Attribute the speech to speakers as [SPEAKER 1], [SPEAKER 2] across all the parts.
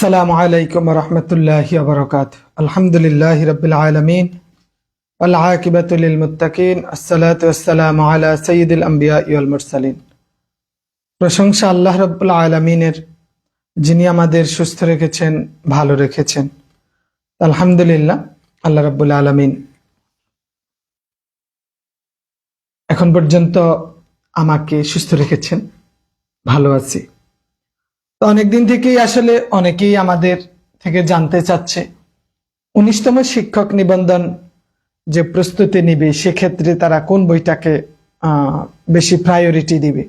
[SPEAKER 1] আসসালামু আলাইকুম রহমতুল্লাহি আবরকাত আলহামদুলিল্লাহ রবিল আলমিন। আল্লাহবাতুল মুতাকিন আসসালাতাম আলা সঈদুল আম্বিয়া ইউল মুরসালিন। প্রশংসা আল্লাহ রব্বুল আলমিনের, যিনি আমাদের সুস্থ রেখেছেন, ভালো রেখেছেন। আলহামদুলিল্লাহ, আল্লাহ রব্বুল আলমিন। এখন পর্যন্ত আমাকে সুস্থ রেখেছেন, ভালো আছি। তো অনেকদিন থেকেই আসলে অনেকেই আমাদের থেকে জানতে চাচ্ছে। উনিশতম শিক্ষক নিবন্ধন যে প্রস্তুতি নিবে, সেক্ষেত্রে তারা কোন বইটাকে বেশি প্রায়োরিটি দিবে?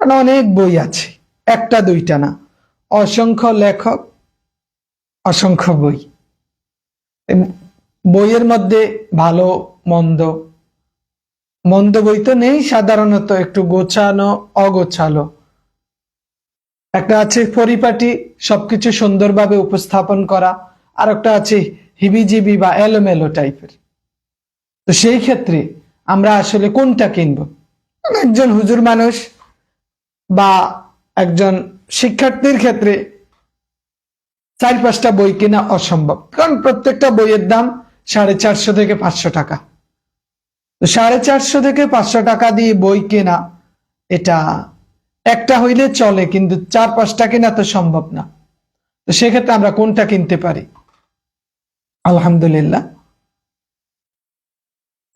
[SPEAKER 1] কারণ অনেক বই আছে, একটা দুইটা না। অসংখ্য লেখক, অসংখ্য বই। বইয়ের মধ্যে ভালো, মন্দ মন্দ বই তো নেই, সাধারণত একটু গোছানো, অগোছালো। একটা আছে পরিপাটি, সবকিছু সুন্দরভাবে উপস্থাপন করা, আর একটা আছে হিবিজিবি বা এলোমেলো টাইপের। তো সেই ক্ষেত্রে আমরা আসলে কোনটা কিনব? একজন হুজুর মানুষ বা একজন শিক্ষার্থীর ক্ষেত্রে চার পাঁচটা বই কেনা অসম্ভব। কারণ প্রত্যেকটা বইয়ের দাম সাড়ে চারশো থেকে পাঁচশো টাকা। তো সাড়ে চারশো থেকে পাঁচশো টাকা দিয়ে বই কেনা, এটা একটা হইলে চলে, কিন্তু চার পাঁচটা কেনা তো সম্ভব না। তো সেক্ষেত্রে আমরা কোনটা কিনতে পারি? আলহামদুলিল্লাহ।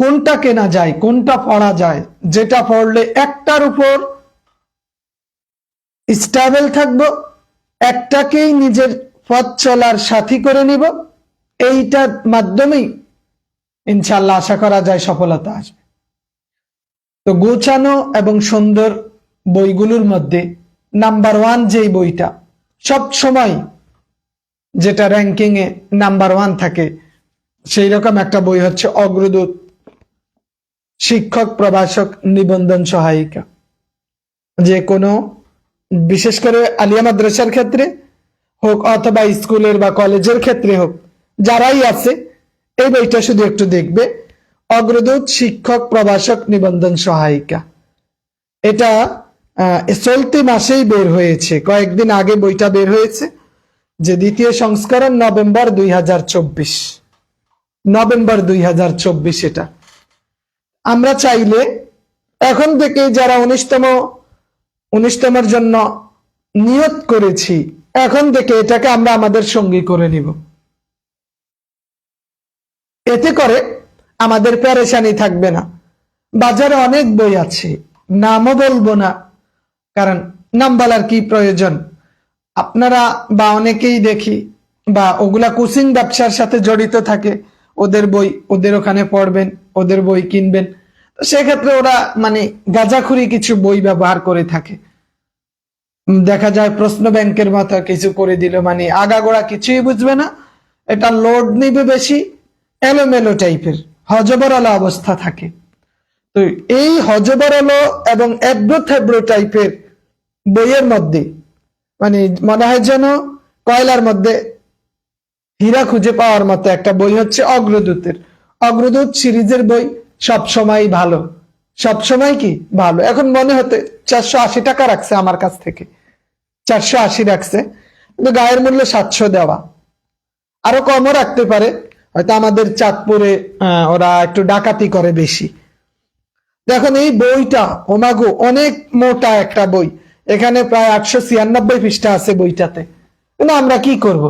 [SPEAKER 1] কোনটা কেনা যায়, কোনটা পড়া যায়, যেটা পড়লে একটার উপর স্টেবল থাকব, একটাকেই নিজের পথ চলার সাথী করে নিব, এইটার মাধ্যমেই ইনশাল্লাহ আশা করা যায় সফলতা আসবে। তো গোছানো এবং সুন্দর বইগুলোর মধ্যে নাম্বার ওয়ান যেই বইটা, সব সময় যেটা র্যাঙ্কিং এ নাম্বার ওয়ান থাকে, সেই রকম একটা বই হচ্ছে অগ্রদূত, শিক্ষক, প্রভাষক, নিবন্ধন সহায়িকা। যে কোনো, বিশেষ করে আলিয়া মাদ্রাসার ক্ষেত্রে হোক অথবা স্কুলের বা কলেজের ক্ষেত্রে হোক, যারাই আছে, এই বইটা শুধু একটু দেখবে। অগ্রদূত, শিক্ষক, প্রভাষক, নিবন্ধন সহায়িকা। এটা চলতি মাসেই বের হয়েছে। কয়েকদিন আগে বইটা বের হয়েছে, যে দ্বিতীয় সংস্করণ নভেম্বর দুই হাজার চব্বিশ। নভেম্বর দুই হাজার চব্বিশ এটা। আমরা চাইলে এখন থেকে যারা উনিশতম, উনিশতমের জন্য নিয়ত করেছি, এখন থেকে এটাকে আমরা আমাদের সঙ্গী করে নিব। এতে করে আমাদের প্যারেশানি থাকবে না। বাজারে অনেক বই আছে, নামও বলব না। কারণ নাম বলার কি প্রয়োজন? আপনারা বা অনেকেই দেখি, বা ওগুলা কোচিং ব্যবসার সাথে জড়িত থাকে, ওদের বই, ওদের ওখানে পড়বেন, ওদের বই কিনবেন। সেক্ষেত্রে ওরা মানে গাঁজাখুরি কিছু বই ব্যবহার করে থাকে। দেখা যায় প্রশ্ন ব্যাংকের মতো কিছু করে দিল মানে আগাগোড়া কিছুই বুঝবে না। এটা লোড নিবে বেশি, এলোমেলো টাইপের, হজবরলা অবস্থা থাকে। তো এই হজবরলো এবং এব্রো থেব্রো টাইপের বইয়ের মধ্যে মানে মনে হয় যেন কয়লার মধ্যে হীরা খুঁজে পাওয়ার মতো একটা বই হচ্ছে অগ্রদূতের। অগ্রদূত সিরিজের বই সব সময় ভালো। সব সময় কি? ভালো। এখন মনে হতে চারশো আশি টাকা রাখছে আমার কাছ থেকে। চারশো আশি রাখছে। কিন্তু গায়ের মূল্য সাতশো দেওয়া। আরও কমও রাখতে পারে। হয়তো আমাদের চাঁদপুরে ওরা একটু ডাকাতি করে বেশি। দেখুন, এই বইটা, ওমাগো, অনেক মোটা একটা বই। এখানে প্রায় আটশো ছিয়ানব্বই পৃষ্ঠা আছে বইটাতে। কিন্তু আমরা কি করব?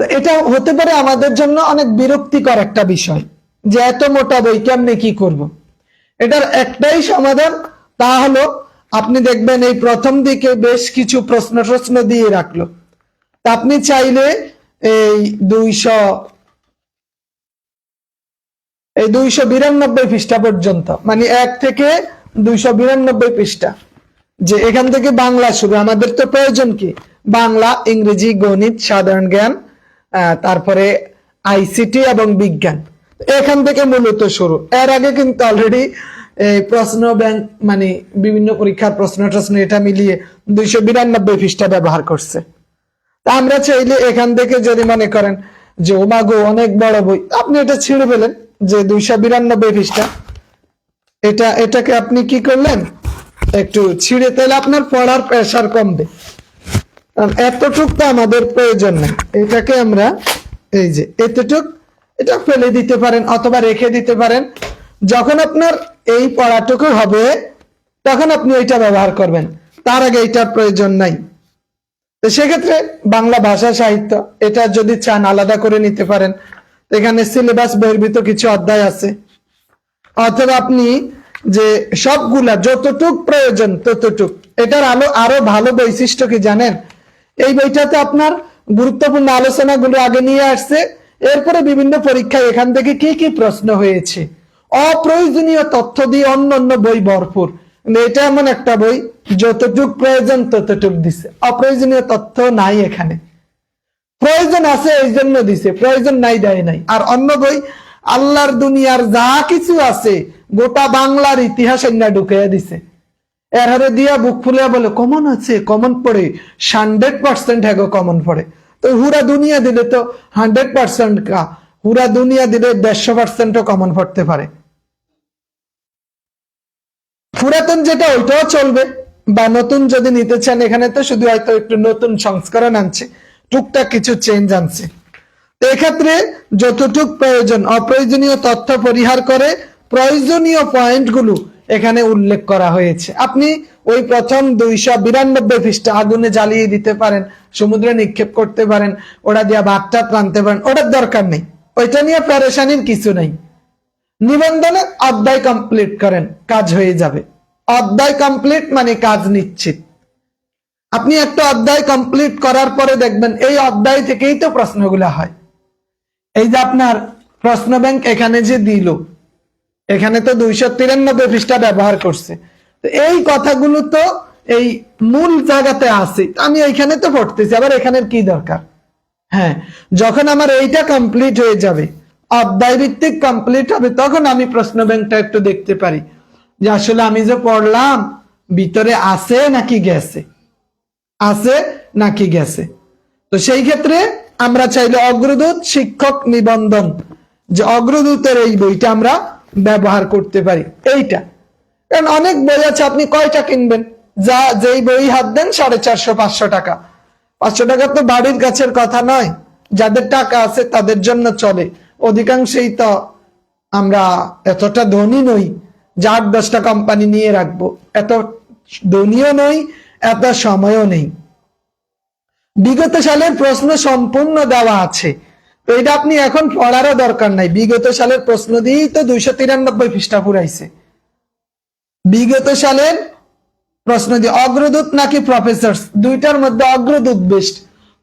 [SPEAKER 1] এটা হতে পারে আমাদের জন্য অনেক বিরক্তিকর একটা বিষয় যে এত মোটা বই কেমনে কি করব। এটার একটাই সমাধান, তা হলো আপনি দেখবেন এই প্রথম দিকে বেশ কিছু প্রশ্ন প্রশ্ন দিয়ে রাখল। তা আপনি চাইলে এই দুইশো এই দুইশো বিরানব্বই পৃষ্ঠা পর্যন্ত মানে এক থেকে দুইশো বিরানব্বই পৃষ্ঠা, যে এখান থেকে বাংলা শুরু আমাদের তো প্রয়োজন কি? বাংলা, ইংরেজি, গণিত, সাধারণ জ্ঞান তারপরে আইসিটি এবং বিজ্ঞান। এখান থেকে মূলত শুরু। এর আগে কিন্তু অলরেডি প্রশ্ন ব্যাংক মানে বিভিন্ন পরীক্ষার প্রশ্ন টশ্ন এটা মিলিয়ে দুইশো বিরানব্বই পৃষ্ঠা ব্যবহার করছে। তা আমরা চাইলে এখান থেকে যদি মনে করেন যে ওমাগো অনেক বড় বই। আপনি এটা ছিঁড়ে ফেলেন যে দুইশো বিরানব্বই পৃষ্ঠা। এটা, এটাকে আপনি কি করলেন? একটু ছিঁড়ে, তাহলে আপনার পড়ার প্রেশার কমবে। কারণ এতটুক তো আমাদের প্রয়োজন নেই। এটাকে আমরা, এই যে, এতটুক, এটা ফেলে দিতে পারেন অথবা রেখে দিতে পারেন। যখন আপনার এই পড়াটুকু হবে, তখন আপনি ওইটা ব্যবহার করবেন। তার আগে এইটার প্রয়োজন নাই। তো সেক্ষেত্রে বাংলা ভাষা সাহিত্য, এটা যদি চান আলাদা করে নিতে পারেন। এখানে সিলেবাস বহির্ভূত কিছু অধ্যায় আছে। অথবা আপনি যে সবগুলা যতটুক প্রয়োজন ততটুক। এটার আলো আরও ভালো বৈশিষ্ট্য কি জানেন? এই বইটাতে আপনার গুরুত্বপূর্ণ আলোচনাগুলো আগে নিয়ে আসছে। এরপরে বিভিন্ন পরীক্ষায় এখান থেকে কি কি প্রশ্ন হয়েছে? অপ্রয়োজনীয় তথ্য দিয়ে অন্য অন্য বই ভরপুর। এটা এমন একটা বই, যতটুক প্রয়োজন ততটুক দিছে। অপ্রয়োজনীয় তথ্য নাই এখানে। প্রয়োজন আছে এই জন্য দিছে। প্রয়োজন নাই, দেয় নাই। আর অন্য বই আল্লাহর দুনিয়ার যা কিছু আছে, গোটা বাংলার ইতিহাস এনে ঢুকিয়ে দিছে। এর হারে দিয়া বুক ফুলিয়া বলে, কমন আছে, কমন পড়ে হান্ড্রেড পার্সেন্ট হ্যাগো কমন পড়ে। তো হুরা দুনিয়া দিলে তো হান্ড্রেড পার্সেন্ট কা, হুরা দুনিয়া দিলে দেড়শো পার্সেন্টও কমন পড়তে পারে। পুরাতন যেটা, ওইটাও চলবে। বা নতুন যদি নিতে চান এখানে তো শুধু হয়তো একটু নতুন সংস্করণ আনছে, টুকটাক কিছু চেঞ্জ আনছে। এক্ষেত্রে যতটুক প্রয়োজন, অপ্রয়োজনীয় তথ্য পরিহার করে প্রয়োজনীয় পয়েন্টগুলো এখানে উল্লেখ করা হয়েছে। আপনি ওই প্রথম দুইশো বিরানব্বই পৃষ্ঠা আগুনে জ্বালিয়ে দিতে পারেন, সমুদ্রে নিক্ষেপ করতে পারেন, ওটা দিয়ে ভাতটা টানতে পারেন, ওটার দরকার নেই। ওইটা নিয়ে প্যারেশানির কিছু নেই। নিবন্ধনে অধ্যায় কমপ্লিট করেন, কাজ হয়ে যাবে। অধ্যায় কমপ্লিট মানে কাজ নিশ্চিত। আপনি একটা অধ্যায় কমপ্লিট করার পরে দেখবেন, এই অধ্যায় থেকেই তো প্রশ্নগুলো হয়। এই যে আপনার প্রশ্ন ব্যাংক এখানে যে দিল, এখানে তো দুইশো তিরানব্বই পৃষ্ঠা ব্যবহার করছে। তো এই কথাগুলো তো এই মূল জায়গাতে আছে, আমি এইখানে তো পড়তেছি, আবার এখানের কি দরকার? হ্যাঁ যখন আমার এইটা কমপ্লিট হয়ে যাবে অধ্যায় ভিত্তিক কমপ্লিট হবে, তখন আমি প্রশ্ন ব্যাংকটা একটু দেখতে পারি। যে আসলে আমি যে পড়লাম, ভিতরে আছে নাকি গেছে? আছে নাকি গেছে? তো সেই ক্ষেত্রে আমরা চাইলে অগ্রদূত, শিক্ষক, নিবন্ধন, যে অগ্রদূতের এই বইটা আমরা ব্যবহার করতে পারি, এইটা। কারণ অনেক বই আছে, আপনি কয়টা কিনবেন? যা, যেই বই হাত দেন সাড়ে চারশো, পাঁচশো টাকা। পাঁচশো টাকা তো বাড়ির গাছের কথা নয়, যাদের টাকা আছে তাদের জন্য চলে। অধিকাংশই তো আমরা এতটা ধনী নই যে আট, দশটা কোম্পানি নিয়ে রাখব। এত ধনীও নই, এত সময়ও নেই। বিগত সালের প্রশ্ন সম্পূর্ণ দেওয়া আছে। তো এটা আপনি এখন পড়ারও দরকার নাই। বিগত সালের প্রশ্ন দিয়েই তো দুইশো তিরানব্বই পৃষ্ঠা পুরাইছে। বিগত সালের প্রশ্ন দিয়ে অগ্রদূত নাকি প্রফেসর দুইটার মধ্যে অগ্রদূত বেস্ট।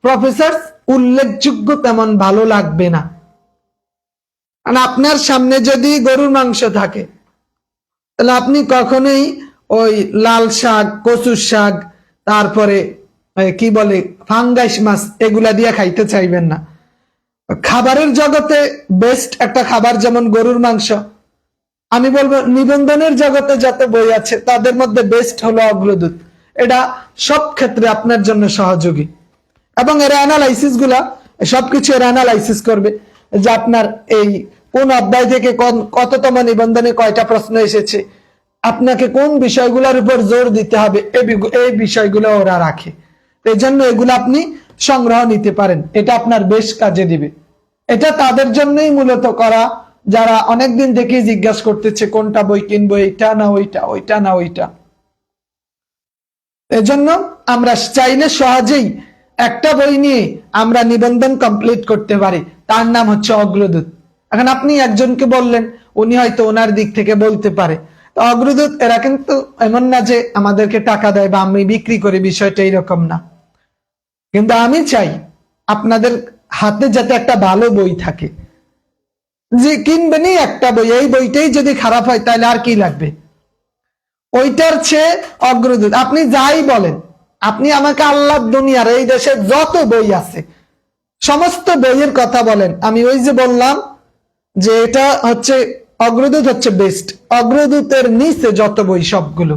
[SPEAKER 1] প্রফেসর উল্লেখযোগ্য তেমন ভালো লাগবে না। আপনার সামনে যদি গরুর মাংস থাকে, তাহলে আপনি কখনোই ওই লাল শাক, কচুর শাক, তারপরে কি বলে? ফাঙ্গাইস মাছ, এগুলা দিয়ে খাইতে চাইবেন না। খাবারের জগতে বেস্ট একটা খাবার যেমন গরুর মাংস, আমি বলব নিবন্ধনের জগতে যত বই আছে, তাদের মধ্যে বেস্ট হলো অগ্রদূত। এটা সব ক্ষেত্রে আপনার জন্য সহযোগী। এবং এর অ্যানালাইসিসগুলা, সবকিছু এর অ্যানালাইসিস করবে যে আপনার এই কোন অধ্যায় থেকে কততম নিবন্ধনে কয়টা প্রশ্ন এসেছে, আপনাকে কোন বিষয়গুলোর উপর জোর দিতে হবে এই বিষয়গুলো ওরা রাখে। এই জন্য এগুলো আপনি সংগ্রহ নিতে পারেন। এটা আপনার বেশ কাজে দিবে। এটা তাদের জন্যই মূলত করা। যারা অনেকদিন থেকেই জিজ্ঞাসা করতেছে, কোনটা বই কিনবো, এইটা না ওইটা ওইটা না ওইটা। এজন্য আমরা চাইলে সহজেই একটা বই নিয়ে আমরা নিবন্ধন কমপ্লিট করতে পারি। তার নাম হচ্ছে অগ্রদূত। এখন আপনি একজনকে বললেন, উনি হয়তো ওনার দিক থেকে বলতে পারে। অগ্রদূত, এরা কিন্তু এমন না যে আমাদেরকে টাকা দেয় বা আমি বিক্রি করি, বিষয়টা এইরকম না। কিন্তু আমি চাই আপনাদের হাতে যাতে একটা ভালো বই থাকে। যে কিনবেনই একটা বই, এই বইটাই যদি খারাপ হয় তাহলে আর কি লাগবে? ওইটার চেয়ে অগ্রদূত। আপনি যাই বলেন, আপনি আমাকে আল্লাহ দুনিয়ার, এই দেশে যত বই আছে, সমস্ত বইয়ের কথা বলেন। আমি ওই যে বললাম যে এটা হচ্ছে, অগ্রদূত হচ্ছে বেস্ট অগ্রদূতের নিচে যত বই সবগুলো।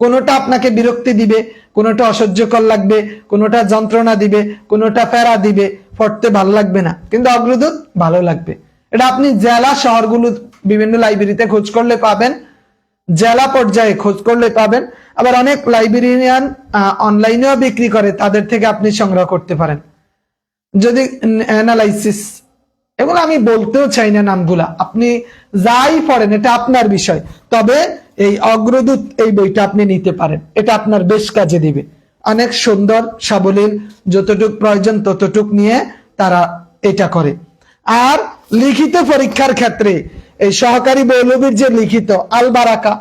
[SPEAKER 1] কোনোটা আপনাকে বিরক্তি দিবে, কোনোটা অসহ্যকর লাগবে, কোনোটা যন্ত্রণা দিবে, কোনোটা প্যারা দিবে, পড়তে ভালো লাগবে না। কিন্তু অগ্রদূত ভালো লাগবে। এটা আপনি জেলা শহরগুলো বিভিন্ন লাইব্রেরিতে খোঁজ করলে পাবেন, জেলা পর্যায়ে খোঁজ করলে পাবেন। আবার অনেক লাইব্রেরিয়ান অনলাইনেও বিক্রি করে, তাদের থেকে আপনি সংগ্রহ করতে পারেন। যদি অ্যানালাইসিস এগুলো আমি বলতেও চাই না নামগুলা। আপনি যাই পড়েন, এটা আপনার বিষয়। তবে এই অগ্রদূত এই বইটা আপনি নিতে পারেন। এটা আপনার বেশ কাজে দিবে। অনেক সুন্দর, সাবলীল, যতটুক প্রয়োজন ততটুক নিয়ে তারা এটা করে। আর লিখিত পরীক্ষার ক্ষেত্রে এই সহকারী বৈলবীর যে লিখিত আল বারাকা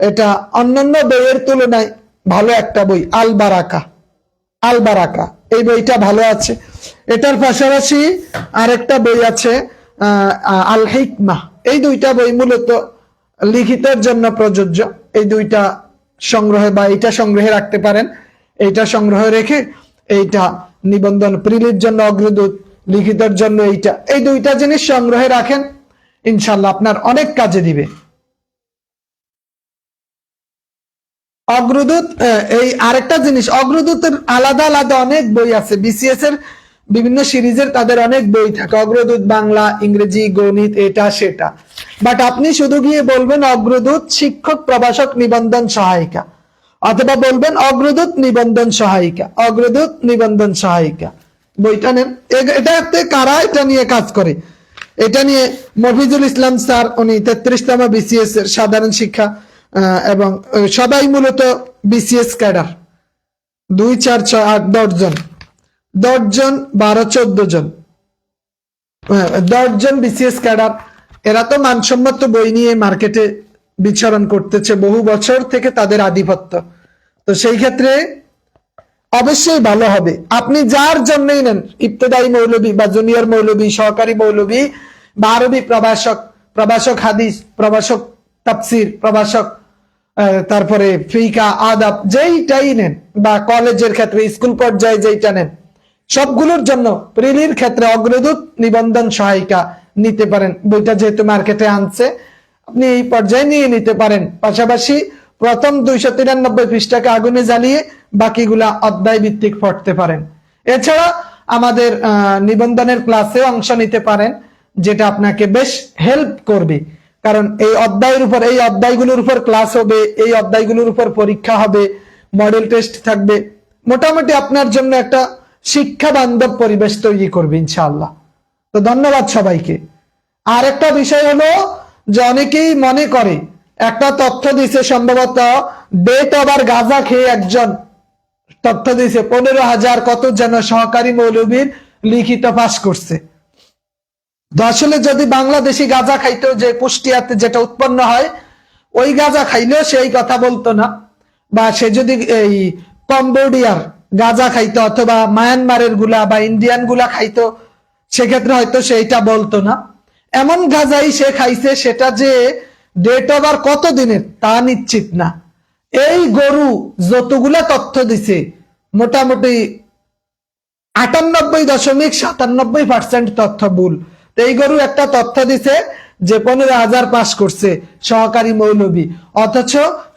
[SPEAKER 1] এটা অন্যান্য বইয়ের তুলনায় ভালো একটা বই আল বারাকা আল বারাকা এই বইটা ভালো আছে। এটার পাশাপাশি আরেকটা বই আছে আল হিকমা এই দুইটা বই মূলত লিখিতের জন্য প্রযোজ্য। এই দুইটা সংগ্রহে বা এইটা সংগ্রহে রাখতে পারেন, এইটা সংগ্রহে রেখে এইটা নিবন্ধন প্রিলির জন্য, অগ্রদূত লিখিতের জন্য এইটা। এই দুইটা জিনিস সংগ্রহে রাখেন ইনশাল্লাহ আপনার অনেক কাজে দিবে। অগ্রদূত এই আরেকটা জিনিস, অগ্রদূতের আলাদা আলাদা অনেক বই আছে বিসিএস এর বিভিন্ন সিরিজের তাদের অনেক বই থাকে। অগ্রদূত বাংলা, ইংরেজি, গণিত, এটা, সেটা। বাট আপনি শুধু গিয়ে বলবেন অগ্রদূত শিক্ষক, প্রভাষক, নিবন্ধন সহায়িকা। অথবা বলবেন অগ্রদূত, নিবন্ধন সহায়িকা। অগ্রদূত, নিবন্ধন সহায়িকা। বইটা নেন। এটাতে কারা? এটা নিয়ে কাজ করে। এটা নিয়ে মফিজুল ইসলাম স্যার, উনি তেত্রিশতম বিসিএস এর সাধারণ শিক্ষা এবং সবাই মূলত বিসিএস ক্যাডার দুই, চার, ছয়, আট, দশ জন। দশ জন বারো চোদ্দ জন আহ, দশ জন বিসিএস ক্যাডার এরা তো মানসম্মত বই নিয়ে মার্কেটে বিচরণ করতেছে বহু বছর থেকে তাদের আধিপত্য। তো সেই ক্ষেত্রে অবশ্যই ভালো হবে। আপনি যার জন্যই নেন ইবতদায়ী মৌলবী বা জুনিয়র মৌলবী সহকারী মৌলবী বা আরবি প্রভাষক প্রভাষক হাদিস প্রভাষক তাফসির প্রভাষক তারপরে ফিকা আদাব যেইটাই নেন বা কলেজের ক্ষেত্রে স্কুল পর্যায়ে যেইটা নেন সবগুলোর জন্য প্রিলির ক্ষেত্রে অগ্রদূত নিবন্ধন সহায়িকা নিতে পারেন। বইটা যেহেতু মার্কেটে আনছে, আপনি এই পর্যায়ে নিয়ে নিতে পারেন। পাশাপাশি প্রথম দুইশো তিরানব্বই পৃষ্ঠাকে আগুনে জ্বালিয়ে বাকিগুলা অধ্যায় ভিত্তিক পড়তে পারেন। এছাড়া আমাদের নিবন্ধনের ক্লাসে অংশ নিতে পারেন, যেটা আপনাকে বেশ হেল্প করবে। কারণ এই অধ্যায়ের উপর, এই অধ্যায়গুলোর উপর ক্লাস হবে, এই অধ্যায়গুলোর উপর পরীক্ষা হবে মডেল টেস্ট থাকবে। মোটামুটি আপনার জন্য একটা শিক্ষা বান্ধব পরিবেশ তৈরি করবে ইনশাআল্লাহ। তো ধন্যবাদ সবাইকে। আর একটা বিষয় হলো যে অনেকেই মনে করে, একটা তথ্য দিছে সম্ভবত ডেট ওভার গাঁজা খেয়ে একজন তথ্য দিছে, পনেরো হাজার কত যেন সহকারী মৌলবীর লিখিত পাশ করছে। আসলে যদি বাংলাদেশি গাঁজা খাইতো যে কুষ্টিয়াতে যেটা উৎপন্ন হয়, ওই গাঁজা খাইলেও সেই কথা বলতো না, বা সে যদি এই কম্বোডিয়ার গাঁজা খাইতো অথবা মায়ানমারেরগুলা বা ইন্ডিয়ানগুলা খাইতো, সেক্ষেত্রে হয়তো সেইটা বলতো না। এমন গাঁজাই সে খাইছে, সেটা যে ডেট ওভার কত দিনের, তা নিশ্চিত না। এই গরু যতগুলা তথ্য দিছে, মোটামুটি আটানব্বই দশমিক সাতানব্বই পার্সেন্ট তথ্য ভুল। এই গরু একটা তথ্য দিছে যে পনেরো হাজার পাস করছে সহকারী মৌলবী অথচ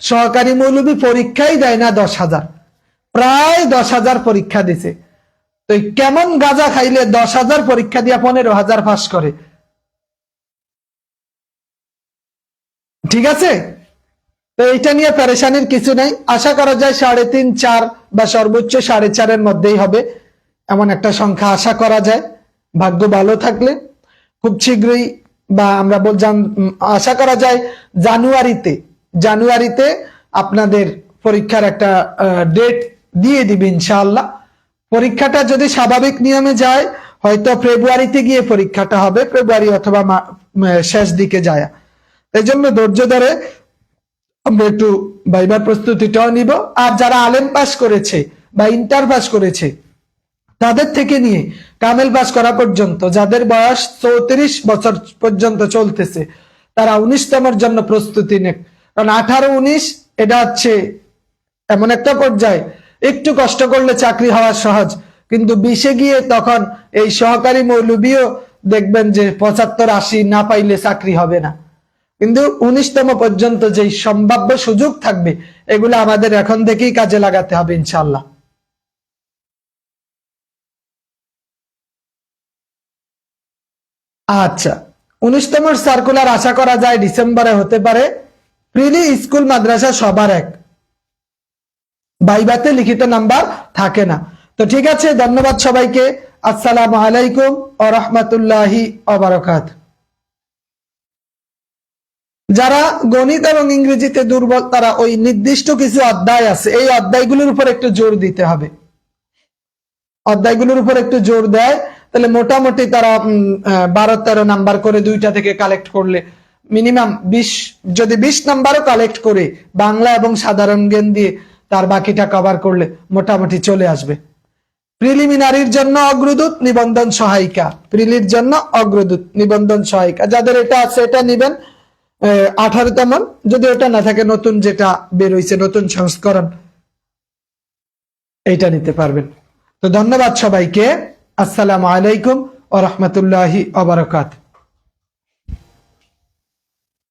[SPEAKER 1] সহকারী মৌলবী পরীক্ষাই দেয় না দশ হাজার। প্রায় দশ হাজার পরীক্ষা দিছে। তো কেমন গাঁজা খাইলে দশ হাজার পরীক্ষা দিয়া পনেরো হাজার পাস করে? ঠিক আছে? তো এইটা নিয়ে প্যারেশানির কিছু নাই। আশা করা যায় সাড়ে তিন, চার বা সর্বোচ্চ সাড়ে চারের মধ্যেই হবে। এমন একটা সংখ্যা আশা করা যায়। ভাগ্য ভালো থাকলে খুব শীঘ্রই বা আমরা বল আশা করা যায় জানুয়ারিতে জানুয়ারিতে আপনাদের পরীক্ষার একটা ডেট দিয়ে দিবে ইনশাআল্লাহ। পরীক্ষাটা যদি স্বাভাবিক নিয়মে যায়, হয়তো ফেব্রুয়ারিতে গিয়ে পরীক্ষাটা হবে, ফেব্রুয়ারি অথবা শেষ দিকে যায়। এই জন্য ধৈর্য ধরে আমরা একটু ভাইবার প্রস্তুতিটাও নিব। আর যারা আলেম পাস করেছে বা ইন্টার পাস করেছে, তাদের থেকে নিয়ে কামেল পাস করা পর্যন্ত, যাদের বয়স চৌত্রিশ বছর পর্যন্ত চলতেছে, তারা উনিশতমের জন্য প্রস্তুতি নেক। কারণ আঠারো, উনিশ, এটা হচ্ছে এমন একটা পর্যায়ে একটু কষ্ট করলে চাকরি হওয়া সহজ। কিন্তু বিশে গিয়ে তখন এই সহকারী মৌলবীও দেখবেন যে পঁচাত্তর আশি না পাইলে চাকরি হবে না। কিন্তু উনিশতম পর্যন্ত যে সম্ভাব্য সুযোগ থাকবে, এগুলো আমাদের এখন থেকেই কাজে লাগাতে হবে ইনশাল্লাহ আচ্ছা উনিশতম সার্কুলার আশা করা যায় ডিসেম্বরে হতে পারে। প্রিলি স্কুল মাদ্রাসা সবার এক। বাইবাতে লিখিত নাম্বার থাকে না। তো ঠিক আছে, ধন্যবাদ সবাইকে। আসসালামু আলাইকুম ও রহমতুল্লাহি অবরকাত যারা গণিত এবং ইংরেজিতে দুর্বল, তারা ওই নির্দিষ্ট কিছু অধ্যায় আছে, এই অধ্যায়গুলোর উপর একটু জোর দিতে হবে। অধ্যায়গুলোর উপর একটু জোর দেয়, তাহলে মোটামুটি তারা বারো তেরো নাম্বার করে দুইটা থেকে কালেক্ট করলে মিনিমাম বিশ, যদি বিশ নাম্বারও কালেক্ট করে বাংলা এবং সাধারণ জ্ঞান দিয়ে তার বাকিটা কভার করলে মোটামুটি চলে আসবে। প্রিলিমিনারির জন্য অগ্রদূত নিবন্ধন সহায়িকা। প্রিলির জন্য অগ্রদূত নিবন্ধন সহায়িকা। যাদের এটা আছে, এটা নিবেন আঠারোতম। যদি ওটা না থাকে, নতুন যেটা বের হইছে নতুন সংস্করণ, এইটা নিতে পারবেন। তো ধন্যবাদ সবাইকে। আসসালামু আলাইকুম ও রহমতুল্লাহি অবরকাত